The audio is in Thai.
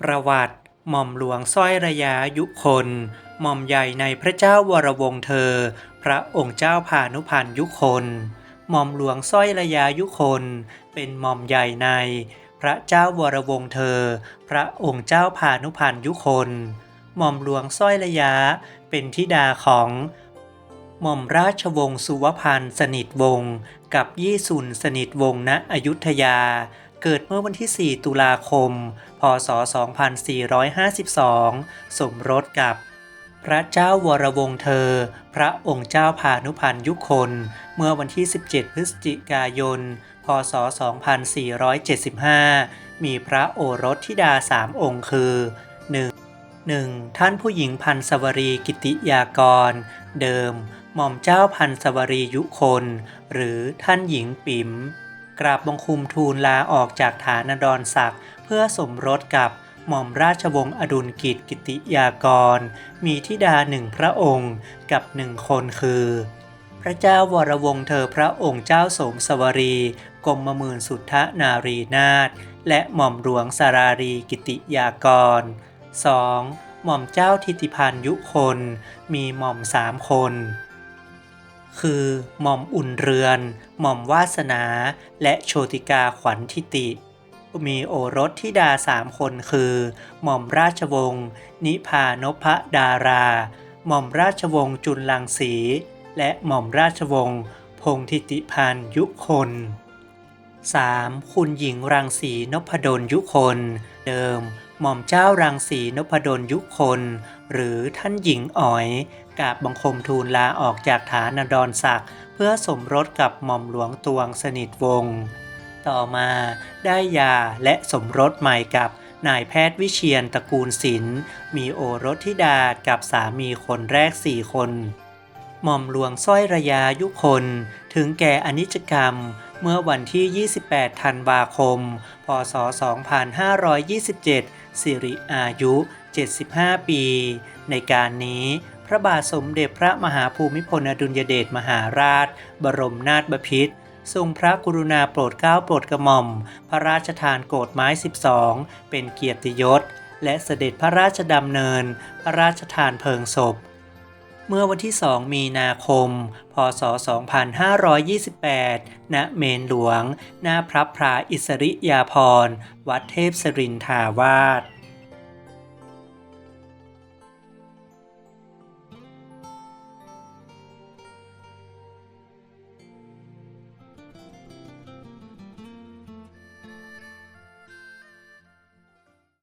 ประวัติ หม่อมหลวงสร้อยระยะยุคน หม่อมใหญ่ในพระเจ้าวรวงเธอ พระองค์เจ้าพานุพันธ์ยุคน หม่อมหลวงสร้อยระยะยุคน เป็นหม่อมใหญ่ใน พระเจ้าวรวงเธอ พระองค์เจ้าพานุพันธ์ยุคน หม่อมหลวงสร้อยระยะเป็นธิดาของหม่อมราชวงศ์สุวพันธ์สนิทวงศ์กับยี่สุนสนิทวงศ์ณอยุธยา เกิดเมื่อวันที่ 4 ตุลาคม พศ 2452 สมรสกับ พระเจ้าวรวงศ์เธอ พระองค์เจ้าพานุพันธ์ยุคน เมื่อวันที่ 17 พฤศจิกายน พศ 2475 มีพระโอรสธิดาสามองค์คือ 1. 1. ท่านผู้หญิงพันสวรีกิติยากร เดิม หม่อมเจ้าพันสวรียุคน หรือท่านหญิงปิ๋ม กราบบังคุมทูลลาออกจากฐานดรศักดิ์เพื่อสมรสกับหม่อมราชวงศ์อดุลกิจกิติยากร มีธิดาหนึ่งพระองค์กับหนึ่งคนคือ พระเจ้าวรวงศ์เธอพระองค์เจ้าสมสวรีกรมมื่นสุทธนารีนาถและหม่อมหลวงสารารีกิติยากร 2. หม่อมเจ้าทิติพันยุคน มีหม่อมสามคน คือหม่อมอุ่นเรือน หม่อมวาสนา และโชติกาขวัญทิติ มีโอรสธิดาสามคนคือ หม่อมราชวงศ์นิพานพดารา หม่อมราชวงศ์จุลลังสี และหม่อมราชวงศ์พงทิติพันยุคน 3. คุณหญิงรังสีนพดลยุคน เดิม หม่อมเจ้ารังสีนพดลยุคน หรือท่านหญิงอ๋อย กราบบังคมทูลลาออกจากฐานดรศักดิ์เพื่อสมรสกับหม่อมหลวงตวงสนิทวงศ์ต่อมาได้ยาและสมรสใหม่กับนายแพทย์วิเชียนตระกูลศิลป์มีโอรสธิดากับสามีคนแรกสี่คน หม่อมหลวงสร้อยระยายุคน ถึงแก่อนิจกรรมเมื่อวันที่ 28 ธันวาคม พศ 2527 สิริอายุ 75 ปี ในการนี้ พระบาทสมเด็จพระมหาภูมิพลอดุลยเดชมหาราช บรมนาถบพิตรทรงพระกรุณาโปรดเกล้าโปรดกระหม่อม พระราชทานโกรธไม้ 12 เป็นเกียรติยศ และเสด็จพระราชดำเนิน พระราชทานเพลิงศพ เมื่อวันที่ 2 มีนาคม พศ 2528 ณ เมนหลวง หน้าพระพราอิสริยาภรณ์วัดเทพสรินทาวาส